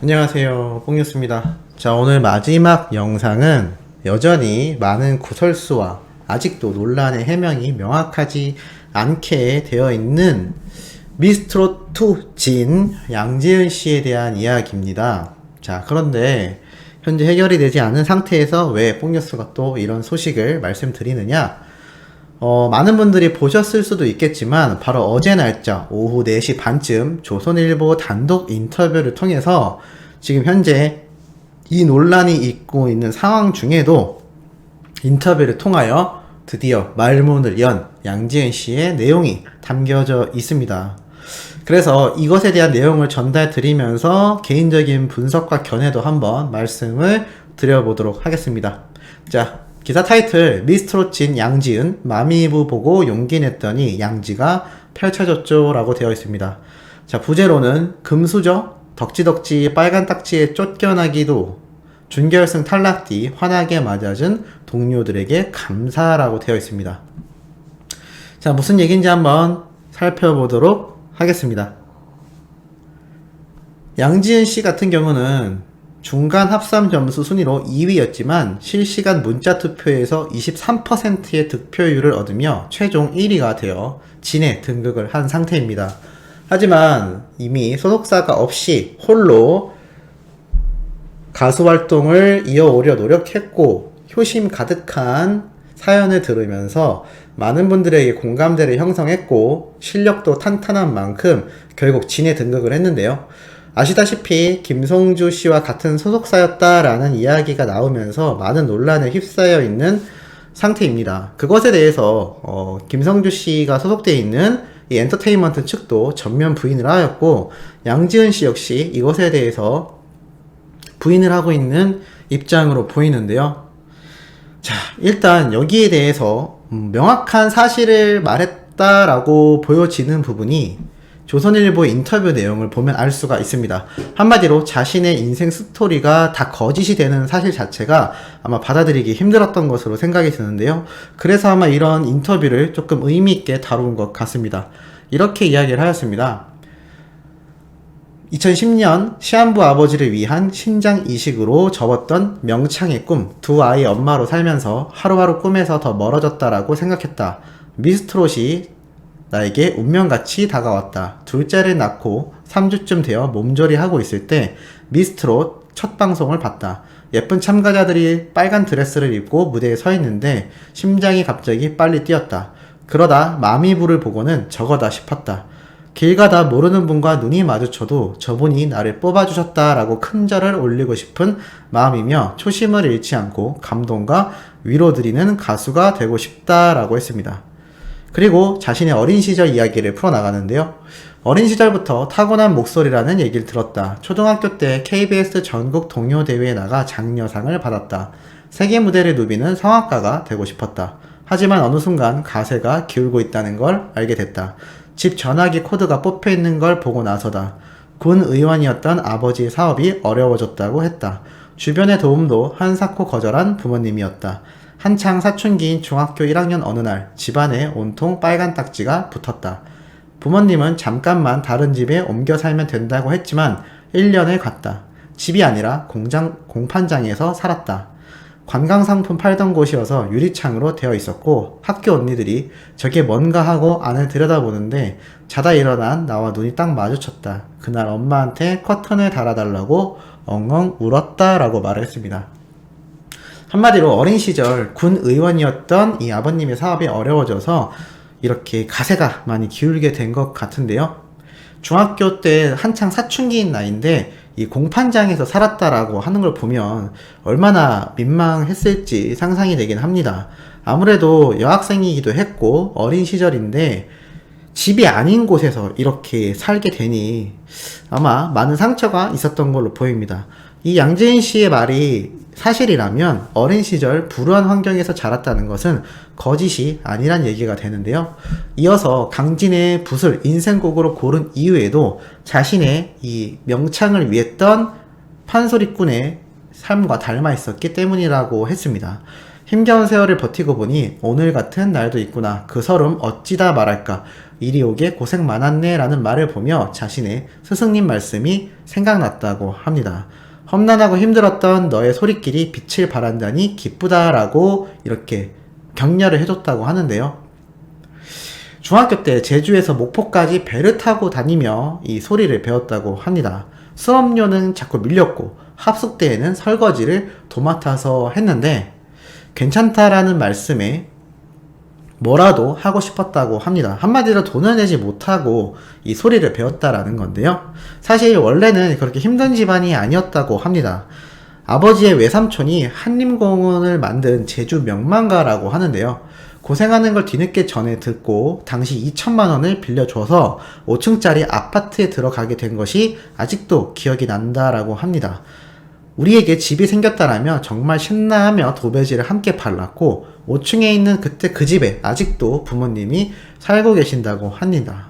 안녕하세요. 뽕뉴스입니다. 자 오늘 마지막 영상은 여전히 많은 구설수와 아직도 논란의 해명이 명확하지 않게 되어 있는 미스트롯2 진 양지은 씨에 대한 이야기입니다. 자 그런데 현재 해결이 되지 않은 상태에서 왜 뽕뉴스가 또 이런 소식을 말씀드리느냐 어, 많은 분들이 보셨을 수도 있겠지만 바로 어제 날짜 오후 4시 반쯤 조선일보 단독 인터뷰를 통해서 지금 현재 이 논란이 있고 있는 상황 중에도 인터뷰를 통하여 드디어 말문을 연 양지은 씨의 내용이 담겨져 있습니다. 그래서 이것에 대한 내용을 전달 드리면서 개인적인 분석과 견해도 한번 말씀을 드려보도록 하겠습니다. 자, 기사 타이틀 미스트롯진 양지은 마미부 보고 용기 냈더니 양지가 펼쳐졌죠 라고 되어 있습니다. 자, 부제로는 금수저 덕지덕지 빨간 딱지에 쫓겨나기도 준결승 탈락 뒤 환하게 맞아준 동료들에게 감사라고 되어 있습니다. 자, 무슨 얘기인지 한번 살펴보도록 하겠습니다. 양지은 씨 같은 경우는 중간 합산 점수 순위로 2위였지만 실시간 문자 투표에서 23%의 득표율을 얻으며 최종 1위가 되어 진에 등극을 한 상태입니다. 하지만 이미 소속사가 없이 홀로 가수 활동을 이어오려 노력했고 효심 가득한 사연을 들으면서 많은 분들에게 공감대를 형성했고 실력도 탄탄한 만큼 결국 진에 등극을 했는데요. 아시다시피 김성주 씨와 같은 소속사였다라는 이야기가 나오면서 많은 논란에 휩싸여 있는 상태입니다. 그것에 대해서 어, 김성주 씨가 소속되어 있는 이 엔터테인먼트 측도 전면 부인을 하였고 양지은 씨 역시 이것에 대해서 부인을 하고 있는 입장으로 보이는데요. 자, 일단 여기에 대해서 음, 명확한 사실을 말했다라고 보여지는 부분이 조선일보 인터뷰 내용을 보면 알 수가 있습니다. 한마디로 자신의 인생 스토리가 다 거짓이 되는 사실 자체가 아마 받아들이기 힘들었던 것으로 생각이 드는데요. 그래서 아마 이런 인터뷰를 조금 의미있게 다룬 것 같습니다. 이렇게 이야기를 하였습니다. 2010년 시한부 아버지를 위한 심장 이식으로 접었던 명창의 꿈, 두 아이의 엄마로 살면서 하루하루 꿈에서 더 멀어졌다라고 생각했다. 미스트롯이 나에게 운명같이 다가왔다. 둘째를 낳고 3주쯤 되어 몸조리 하고 있을 때 미스트롯 첫 방송을 봤다. 예쁜 참가자들이 빨간 드레스를 입고 무대에 서 있는데 심장이 갑자기 빨리 뛰었다. 그러다 마미부를 보고는 저거다 싶었다. 길 가다 모르는 분과 눈이 마주쳐도 저분이 나를 뽑아주셨다라고 큰 절을 올리고 싶은 마음이며 초심을 잃지 않고 감동과 위로 드리는 가수가 되고 싶다라고 했습니다. 그리고 자신의 어린 시절 이야기를 풀어나가는데요. 어린 시절부터 타고난 목소리라는 얘기를 들었다. 초등학교 때 KBS 전국 동요 대회에 나가 장려상을 받았다. 세계 무대를 누비는 성악가가 되고 싶었다. 하지만 어느 순간 가세가 기울고 있다는 걸 알게 됐다. 집 전화기 코드가 뽑혀 있는 걸 보고 나서다. 군 의원이었던 아버지의 사업이 어려워졌다고 했다. 주변의 도움도 한사코 거절한 부모님이었다. 한창 사춘기인 중학교 1학년 어느 날 집안에 온통 빨간 딱지가 붙었다. 부모님은 잠깐만 다른 집에 옮겨 살면 된다고 했지만 1년을 갔다. 집이 아니라 공장, 공판장에서 살았다. 관광상품 팔던 곳이어서 유리창으로 되어 있었고 학교 언니들이 저게 뭔가 하고 안을 들여다보는데 자다 일어난 나와 눈이 딱 마주쳤다. 그날 엄마한테 커튼을 달아달라고 엉엉 울었다라고 말을 했습니다. 한마디로 어린 시절 군 의원이었던 이 아버님의 사업이 어려워져서 이렇게 가세가 많이 기울게 된 것 같은데요. 중학교 때 한창 사춘기인 나이인데 이 공판장에서 살았다라고 하는 걸 보면 얼마나 민망했을지 상상이 되긴 합니다. 아무래도 여학생이기도 했고 어린 시절인데 집이 아닌 곳에서 이렇게 살게 되니 아마 많은 상처가 있었던 걸로 보입니다. 이 양재인 씨의 말이 사실이라면 어린 시절 불우한 환경에서 자랐다는 것은 거짓이 아니란 얘기가 되는데요. 이어서 강진의 붓을 인생곡으로 고른 이유에도 자신의 이 명창을 위했던 판소리꾼의 삶과 닮아 있었기 때문이라고 했습니다. 힘겨운 세월을 버티고 보니 오늘 같은 날도 있구나. 그 설움 어찌다 말할까. 이리 오게 고생 많았네 라는 말을 보며 자신의 스승님 말씀이 생각났다고 합니다. 험난하고 힘들었던 너의 소리끼리 빛을 발한다니 기쁘다라고 이렇게 격려를 해줬다고 하는데요. 중학교 때 제주에서 목포까지 배를 타고 다니며 이 소리를 배웠다고 합니다. 수업료는 자꾸 밀렸고 합숙 때에는 설거지를 도맡아서 했는데 괜찮다라는 말씀에 뭐라도 하고 싶었다고 합니다. 한마디로 돈을 내지 못하고 이 소리를 배웠다라는 건데요. 사실 원래는 그렇게 힘든 집안이 아니었다고 합니다. 아버지의 외삼촌이 한림공원을 만든 제주 명망가라고 하는데요. 고생하는 걸 뒤늦게 전에 듣고 당시 2천만 원을 빌려줘서 5층짜리 아파트에 들어가게 된 것이 아직도 기억이 난다라고 합니다. 우리에게 집이 생겼다라며 정말 신나하며 도배지를 함께 발랐고 5층에 있는 그때 그 집에 아직도 부모님이 살고 계신다고 합니다.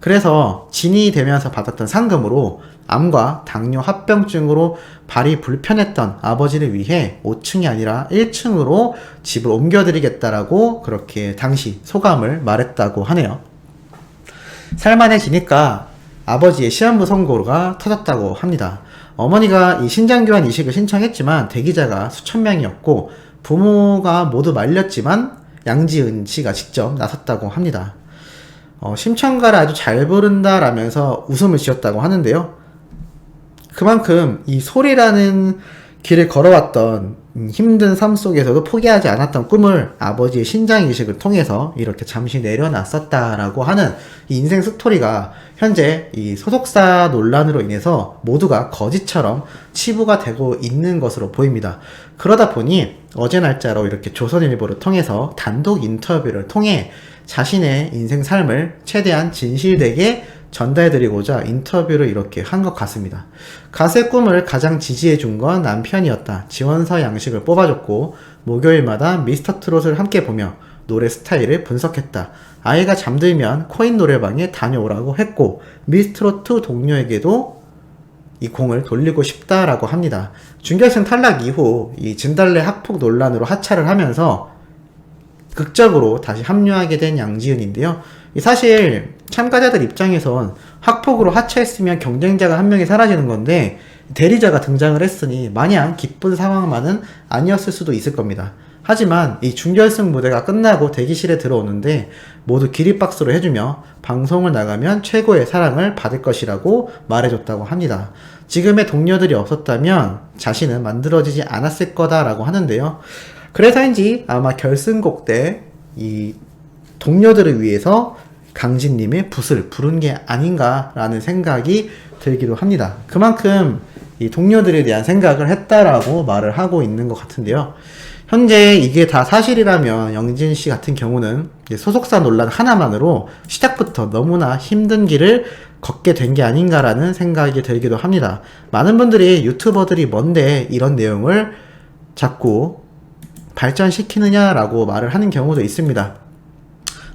그래서 진이 되면서 받았던 상금으로 암과 당뇨 합병증으로 발이 불편했던 아버지를 위해 5층이 아니라 1층으로 집을 옮겨드리겠다라고 그렇게 당시 소감을 말했다고 하네요. 살만해지니까 아버지의 시한부 선고가 터졌다고 합니다. 어머니가 이 신장교환 이식을 신청했지만 대기자가 수천 명이었고 부모가 모두 말렸지만 양지은 씨가 직접 나섰다고 합니다. 어, 심청가를 아주 잘 부른다라면서 웃음을 지었다고 하는데요. 그만큼 이 소리라는 길을 걸어왔던 음, 힘든 삶 속에서도 포기하지 않았던 꿈을 아버지의 신장 이식을 통해서 이렇게 잠시 내려놨었다라고 하는 이 인생 스토리가 현재 이 소속사 논란으로 인해서 모두가 거짓처럼 치부가 되고 있는 것으로 보입니다. 그러다 보니 어제 날짜로 이렇게 조선일보를 통해서 단독 인터뷰를 통해 자신의 인생 삶을 최대한 진실되게 전달해드리고자 인터뷰를 이렇게 한 것 같습니다. 가수의 꿈을 가장 지지해준 건 남편이었다. 지원서 양식을 뽑아줬고, 목요일마다 미스터 트롯을 함께 보며 노래 스타일을 분석했다. 아이가 잠들면 코인 노래방에 다녀오라고 했고, 미스트롯2 동료에게도 이 공을 돌리고 싶다라고 합니다. 준결승 탈락 이후 이 진달래 학폭 논란으로 하차를 하면서 극적으로 다시 합류하게 된 양지은인데요. 사실 참가자들 입장에선 학폭으로 하차했으면 경쟁자가 한 명이 사라지는 건데 대리자가 등장을 했으니 마냥 기쁜 상황만은 아니었을 수도 있을 겁니다. 하지만 이 준결승 무대가 끝나고 대기실에 들어오는데 모두 기립박수를 해주며 방송을 나가면 최고의 사랑을 받을 것이라고 말해줬다고 합니다. 지금의 동료들이 없었다면 자신은 만들어지지 않았을 거다라고 하는데요. 그래서인지 아마 결승곡 때 이 동료들을 위해서 강진님의 붓을 부른 게 아닌가라는 생각이 들기도 합니다. 그만큼 이 동료들에 대한 생각을 했다라고 말을 하고 있는 것 같은데요. 현재 이게 다 사실이라면 영진 씨 같은 경우는 소속사 논란 하나만으로 시작부터 너무나 힘든 길을 걷게 된 게 아닌가라는 생각이 들기도 합니다. 많은 분들이 유튜버들이 뭔데 이런 내용을 자꾸 발전시키느냐라고 말을 하는 경우도 있습니다.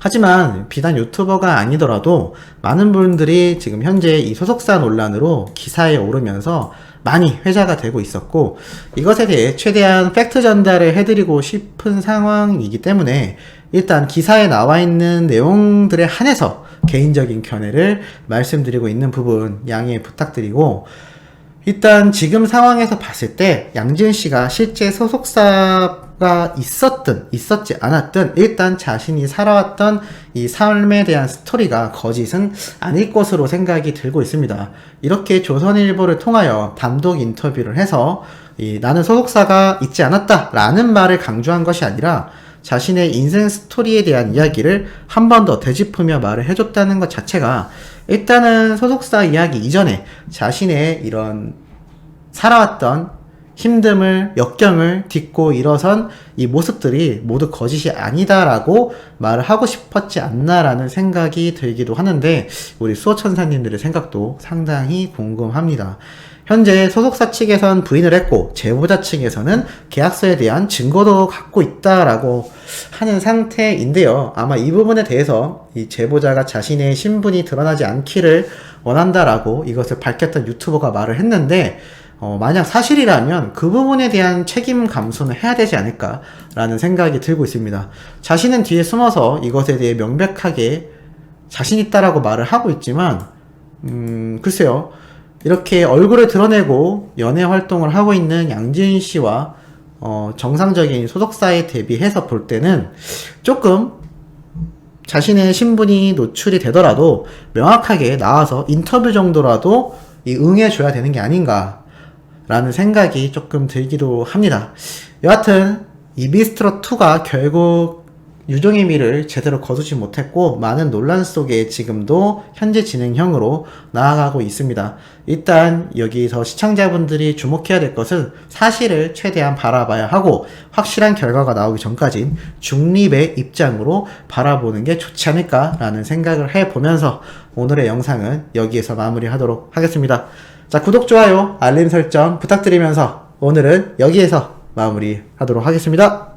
하지만 비단 유튜버가 아니더라도 많은 분들이 지금 현재 이 소속사 논란으로 기사에 오르면서 많이 회자가 되고 있었고 이것에 대해 최대한 팩트 전달을 해드리고 싶은 상황이기 때문에 일단 기사에 나와 있는 내용들에 한해서 개인적인 견해를 말씀드리고 있는 부분 양해 부탁드리고 일단 지금 상황에서 봤을 때 양지은 씨가 실제 소속사 가 있었든 있었지 않았든 일단 자신이 살아왔던 이 삶에 대한 스토리가 거짓은 아닐 것으로 생각이 들고 있습니다. 이렇게 조선일보를 통하여 단독 인터뷰를 해서 이 나는 소속사가 있지 않았다라는 말을 강조한 것이 아니라 자신의 인생 스토리에 대한 이야기를 한 번 더 되짚으며 말을 해줬다는 것 자체가 일단은 소속사 이야기 이전에 자신의 이런 살아왔던 힘듦을, 역경을 딛고 일어선 이 모습들이 모두 거짓이 아니다라고 말을 하고 싶었지 않나라는 생각이 들기도 하는데, 우리 수호천사님들의 생각도 상당히 궁금합니다. 현재 소속사 측에선 부인을 했고, 제보자 측에서는 계약서에 대한 증거도 갖고 있다라고 하는 상태인데요. 아마 이 부분에 대해서 이 제보자가 자신의 신분이 드러나지 않기를 원한다라고 이것을 밝혔던 유튜버가 말을 했는데, 어, 만약 사실이라면 그 부분에 대한 책임 감수는 해야 되지 않을까라는 생각이 들고 있습니다. 자신은 뒤에 숨어서 이것에 대해 명백하게 자신 있다라고 말을 하고 있지만, 음, 글쎄요. 이렇게 얼굴을 드러내고 연애 활동을 하고 있는 양지은 씨와 어, 정상적인 소속사에 대비해서 볼 때는 조금 자신의 신분이 노출이 되더라도 명확하게 나와서 인터뷰 정도라도 이 응해줘야 되는 게 아닌가 라는 생각이 조금 들기도 합니다. 여하튼 이 미스트롯2가 결국 유종의 미를 제대로 거두지 못했고 많은 논란 속에 지금도 현재 진행형으로 나아가고 있습니다. 일단 여기서 시청자분들이 주목해야 될 것은 사실을 최대한 바라봐야 하고 확실한 결과가 나오기 전까진 중립의 입장으로 바라보는 게 좋지 않을까라는 생각을 해보면서 오늘의 영상은 여기에서 마무리하도록 하겠습니다. 자 구독, 좋아요, 알림 설정 부탁드리면서 오늘은 여기에서 마무리 하도록 하겠습니다.